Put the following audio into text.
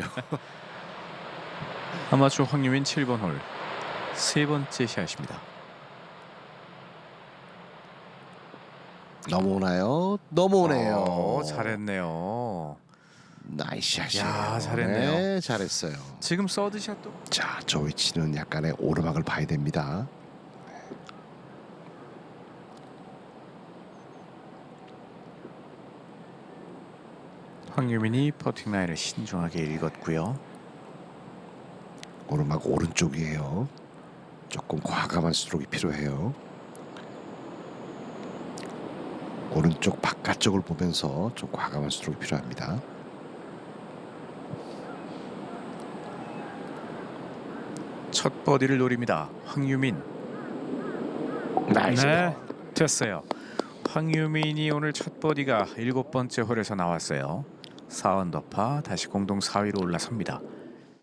그러니까요. 아마추어 황유민 7번 홀 세 번째 샷입니다. 넘어오나요? 넘어오네요. 어, 잘했네요. 나이스 샷이에요. 야, 잘했네요. 네, 잘했어요. 지금 서드 샷도 자, 저 위치는 약간의 오르막을 봐야 됩니다. 황유민이 퍼팅 라인을 신중하게 읽었고요. 오르막 오른쪽이에요. 조금 과감한 스트로크 필요해요. 오른쪽 바깥쪽을 보면서 좀 과감한 스트로크 필요합니다. 첫 버디를 노립니다. 황유민. 나이스. 네, 됐어요. 황유민이 오늘 첫 버디가 일곱 번째 홀에서 나왔어요. 4언더파 다시 공동 4위로 올라섭니다.